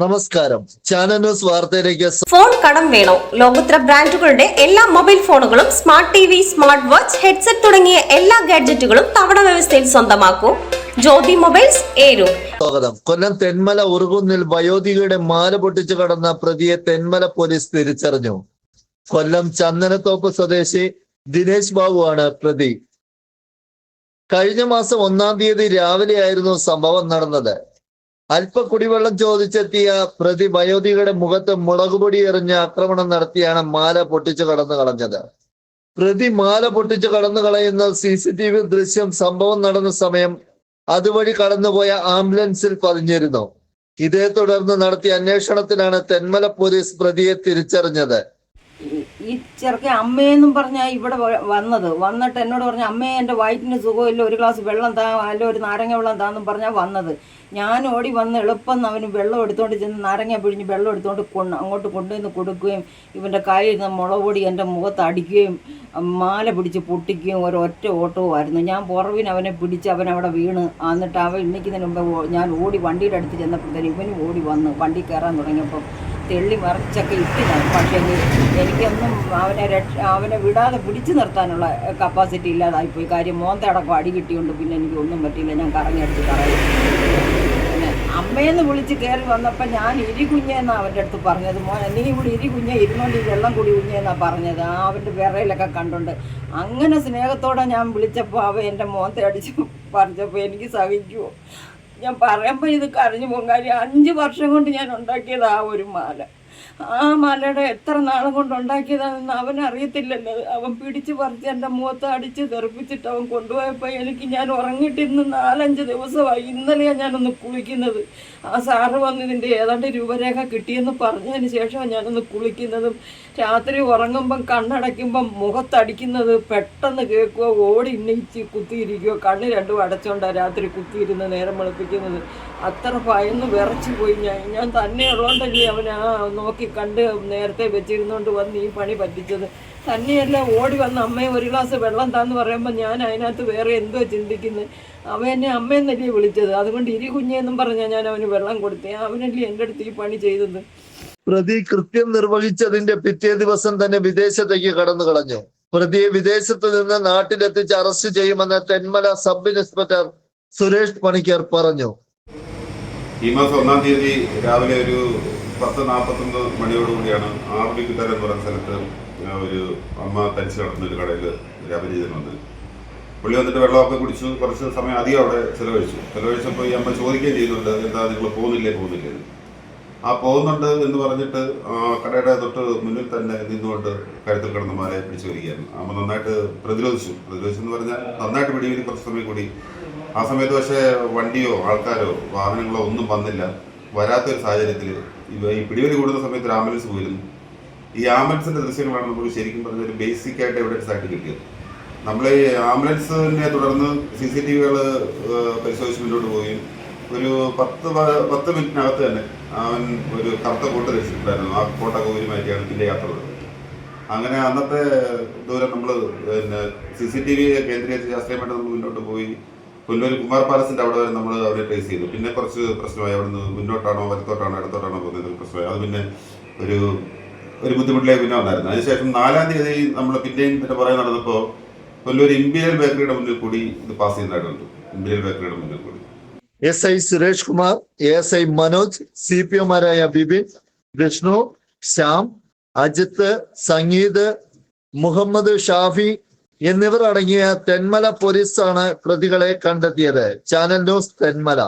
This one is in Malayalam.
നമസ്കാരം. ചാനൽ ന്യൂസ് വാർത്തയിലേക്ക് ഫോൺ കടം വേണോ? ലോകോത്തര ബ്രാൻഡുകളുടെ എല്ലാ മൊബൈൽ ഫോണുകളും smart T V smart watch headset തുടങ്ങിയ എല്ലാ ഗാഡ്ജറ്റുകളും തവണ വ്യവസ്ഥയിൽ സ്വന്തമാക്കൂ. ജ്യോതി മൊബൈൽസ് ഏരു സ്വാഗതം. കൊല്ലം തെന്മല ഉറുകുന്നിൽ വയോധികയുടെ മാല പൊട്ടിച്ചു കടന്ന പ്രതിയെ തെന്മല പോലീസ് തിരിച്ചറിഞ്ഞു. കൊല്ലം ചന്ദനത്തോപ്പ് സ്വദേശി ദിനേശ് ബാബുവാണ് പ്രതി. കഴിഞ്ഞ മാസം ഒന്നാം തീയതി രാവിലെയായിരുന്നു സംഭവം നടന്നത്. അല്പ കുടിവെള്ളം ചോദിച്ചെത്തിയ പ്രതി വയോധികയുടെ മുഖത്ത് മുളകുപൊടി എറിഞ്ഞ് ആക്രമണം നടത്തിയാണ് മാല പൊട്ടിച്ചു കടന്നു കളഞ്ഞത്. പ്രതി മാല പൊട്ടിച്ചു കടന്നു കളയുന്ന സി സി ടി വി ദൃശ്യം സംഭവം നടന്ന സമയം അതുവഴി കടന്നുപോയ ആംബുലൻസിൽ പതിഞ്ഞിരുന്നു. ഇതേ തുടർന്ന് നടത്തിയ അന്വേഷണത്തിലാണ് തെന്മല പോലീസ് പ്രതിയെ തിരിച്ചറിഞ്ഞത്. ഈ- ചെറുക്കൻ അമ്മയെന്നും പറഞ്ഞാ ഇവിടെ വന്നത്. വന്നിട്ട് എന്നോട് പറഞ്ഞു അമ്മയെ എന്റെ വയറ്റിന് സുഖമില്ല. ഒരു ഗ്ലാസ് വെള്ളം താ അല്ല ഒരു നാരങ്ങ വെള്ളം താന്നും പറഞ്ഞാൽ വന്നത്. ഞാൻ ഓടി വന്ന് എളുപ്പം അവന് വെള്ളം എടുത്തുകൊണ്ട് ചെന്ന് നാരങ്ങ പിഴിഞ്ഞ് വെള്ളം എടുത്തുകൊണ്ട് കൊണ്ട് അങ്ങോട്ട് കൊണ്ടുവന്ന് കൊടുക്കുകയും ഇവന്റെ കയ്യിൽ നിന്ന് മുളക് എന്റെ മുഖത്ത് അടിക്കുകയും മാല പിടിച്ച് പൊട്ടിക്കുകയും ഒരൊറ്റ ഓട്ടവുമായിരുന്നു ഞാൻ പുറവിന് അവനെ പിടിച്ച് അവൻ അവിടെ വീണ്. എന്നിട്ട് അവൻ ഇണിക്കുന്നതിന് മുമ്പ് ഞാൻ ഓടി വണ്ടിയുടെ അടുത്ത് ചെന്നപ്പോഴത്തേനും ഇവനും ഓടി വന്ന് വണ്ടി കയറാൻ തുടങ്ങിയപ്പം തെള്ളി മറിച്ചൊക്കെ ഇട്ടിരുന്നു പക്ഷേ എനിക്കൊന്നും അവനെ രക്ഷ അവനെ വിടാതെ പിടിച്ചു നിർത്താനുള്ള കപ്പാസിറ്റി ഇല്ലാതായിപ്പോയി. കാര്യം മോന്തടക്കം അടി കിട്ടിയോണ്ട് പിന്നെ എനിക്ക് ഒന്നും പറ്റിയില്ല. ഞാൻ കറങ്ങിയെടുത്ത് പറയും പിന്നെ അമ്മയെന്ന് വിളിച്ച് കയറി വന്നപ്പോൾ ഞാൻ ഇരി കുഞ്ഞെന്നാണ് അവന്റെ അടുത്ത് പറഞ്ഞത്. മോൻ നീ ഇവിടെ ഇരി കുഞ്ഞെ ഇരുന്നോണ്ട് ഈ വെള്ളം കുടി കുഞ്ഞെന്നാണ് പറഞ്ഞത്. ആ അവന്റെ വിറയിലൊക്കെ കണ്ടുണ്ട്. അങ്ങനെ സ്നേഹത്തോടെ ഞാൻ വിളിച്ചപ്പോൾ അവൻ എന്റെ മോന്ത അടിച്ച് പറഞ്ഞപ്പോൾ എനിക്ക് സഹിക്കുമോ ഞാൻ പറയുമ്പോൾ ഇത് കരഞ്ഞു പോകും. കാര്യം അഞ്ച് വർഷം കൊണ്ട് ഞാൻ ഉണ്ടാക്കിയത് ഒരു മാല. ആ മലയുടെ എത്ര നാളും കൊണ്ട് ഉണ്ടാക്കിയതാണെന്ന് അവൻ അറിയത്തില്ലല്ലോ അവൻ പിടിച്ച് പറിച്ച് എന്റെ മുഖത്ത് അടിച്ച് തെറിപ്പിച്ചിട്ട് അവൻ കൊണ്ടുപോയപ്പോൾ എനിക്ക് ഞാൻ ഉറങ്ങിയിട്ട് ഇന്ന് നാലഞ്ച് ദിവസമായി ഇന്നലെയാണ് ഞാനൊന്ന് കുളിക്കുന്നത്. ആ സാറ് വന്ന് ഇതിന്റെ ഏതാണ്ട് രൂപരേഖ കിട്ടിയെന്ന് പറഞ്ഞതിന് ശേഷമാണ് ഞാനൊന്ന് കുളിക്കുന്നതും. രാത്രി ഉറങ്ങുമ്പം കണ്ണടയ്ക്കുമ്പം മുഖത്തടിക്കുന്നത് പെട്ടെന്ന് കേൾക്കുകയോ ഓടി ഇന്നയിച്ച് കുത്തിയിരിക്കുകയോ കണ്ണ് രണ്ടും അടച്ചോണ്ടാണ് രാത്രി കുത്തിയിരുന്ന് നേരം വെളുപ്പിക്കുന്നത്. അത്ര ഭയന്ന് വിറച്ചു പോയി ഞാൻ. ഞാൻ തന്നെ ഉള്ളതുകൊണ്ടല്ലേ അവൻ ആ നോക്കി കണ്ട് നേരത്തെ വെച്ചിരുന്നോണ്ട് വന്ന് ഈ പണി പറ്റിച്ചത്. തന്നെയല്ല ഓടി വന്ന് അമ്മയെ ഒരു ഗ്ലാസ് വെള്ളം താന്ന് പറയുമ്പോൾ ഞാൻ അതിനകത്ത് വേറെ എന്തോ ചിന്തിക്കുന്നത് അവൻ എന്നെ അമ്മയെന്നല്ലേ വിളിച്ചത്. അതുകൊണ്ട് ഇരി കുഞ്ഞെന്നും പറഞ്ഞാൽ ഞാൻ അവന് വെള്ളം കൊടുത്തേ. അവനല്ലേ എന്റെ അടുത്ത് ഈ പണി ചെയ്തത്. പ്രതി കൃത്യം നിർവഹിച്ചതിന്റെ പിറ്റേ ദിവസം തന്നെ വിദേശത്തേക്ക് കടന്നു കളഞ്ഞു. പ്രതിയെ വിദേശത്ത് നിന്ന് നാട്ടിലെത്തിച്ച് അറസ്റ്റ് ചെയ്യുമെന്ന് തെന്മല സബ് ഇൻസ്പെക്ടർ സുരേഷ് പണിക്കർ പറഞ്ഞു. ഈ മാസം ഒന്നാം തീയതി രാവിലെ ഒരു പത്ത് നാൽപ്പത്തൊമ്പത് മണിയോടുകൂടിയാണ് ആർബിക്കുത്തര എന്ന് പറയുന്ന സ്ഥലത്ത് ഒരു അമ്മ തരിച്ചു കിടന്ന ഒരു കടയിൽ രാവിലെ ചെയ്തിന് വന്നത് പുള്ളി വന്നിട്ട് വെള്ളമൊക്കെ കുടിച്ചു കുറച്ച് സമയം അധികം അവിടെ ചിലവഴിച്ചു. ചിലവഴിച്ചപ്പോൾ ഈ അമ്മ ചോദിക്കുകയും ചെയ്യുന്നുണ്ട് എന്താ നിങ്ങൾ പോകുന്നില്ലേ പോകുന്നില്ലേ? ആ പോകുന്നുണ്ട് എന്ന് പറഞ്ഞിട്ട് കടയുടെ തൊട്ട് മുന്നിൽ തന്നെ നിന്നുകൊണ്ട് കഴുത്തിൽ കിടന്ന മാലയെ പിടിച്ചു വരികയായിരുന്നു അമ്മ നന്നായിട്ട് പ്രതിരോധിച്ചു. പ്രതിരോധിച്ചു എന്ന് പറഞ്ഞാൽ നന്നായിട്ട് പിടിവിന് കുറച്ച് സമയം കൂടി. ആ സമയത്ത് പക്ഷേ വണ്ടിയോ ആൾക്കാരോ വാഹനങ്ങളോ ഒന്നും വന്നില്ല. വരാത്തൊരു സാഹചര്യത്തിൽ ഈ പിടിവലി കൂടുന്ന സമയത്ത് ഒരു ആംബുലൻസ് പോയിരുന്നു. ഈ ആംബുലൻസിന്റെ ദൃശ്യങ്ങളാണ് നമുക്ക് ശരിക്കും പറഞ്ഞ ഒരു ബേസിക് ആയിട്ട് എവിഡൻസ് ആയിട്ട് കിട്ടിയത്. നമ്മൾ ഈ ആംബുലൻസിനെ തുടർന്ന് സി സി ടി വികൾ പരിശോധിച്ച് മുന്നോട്ട് പോവുകയും ഒരു പത്ത് പത്ത് മിനിറ്റിനകത്ത് തന്നെ അവൻ ഒരു കറുത്ത കോട്ട് ധരിച്ചിട്ടുണ്ടായിരുന്നു. ആ കോട്ടൊക്കെ ഊരി മാറ്റിയാണ് പിന്നെ യാത്ര തുടങ്ങുന്നത് അങ്ങനെ അന്നത്തെ ദൂരം നമ്മൾ പിന്നെ സി സി ടി വി കേന്ദ്രീകരിച്ച് ശാസ്ത്രീയമായിട്ട് നമ്മൾ മുന്നോട്ട് പോയി. പുല്ലൂർ കുമാർ പാലസിന്റെ അവിടെ വരെ നമ്മൾ അവരെ ട്രേസ് ചെയ്തു. പിന്നെ കുറച്ച് പ്രശ്നമായി. അവിടുന്ന് മുന്നോട്ടാണോ വലത്തോട്ടാണോ ഇടത്തോട്ടാണോ പോകുന്നത് പ്രശ്നമായി. അത് പിന്നെ ഒരു ഒരു ബുദ്ധിമുട്ടിലേക്ക് പിന്നെ വന്നായിരുന്നു. അതിനുശേഷം നാലാം തീയതി നമ്മൾ പിന്നെയും പിന്നെ പറയാൻ നടന്നപ്പോൾ പുല്ലൂർ ഇമ്പീരിയൽ ബേക്കറിയുടെ മുന്നിൽ കൂടി ഇത് പാസ് ചെയ്യുന്നതായിട്ടുണ്ട് ഇമ്പീരിയൽ ബേക്കറിയുടെ മുന്നിൽ കൂടി. S I Suresh Kumar S I Manoj C P ഒമാരായ Bipin Vishnu Shyam Ajith Sangeeth Muhammad Shafi എന്നിവർ അടങ്ങിയ തെന്മല പോലീസാണ് പ്രതികളെ കണ്ടെത്തിയത്. Channel news Thenmala.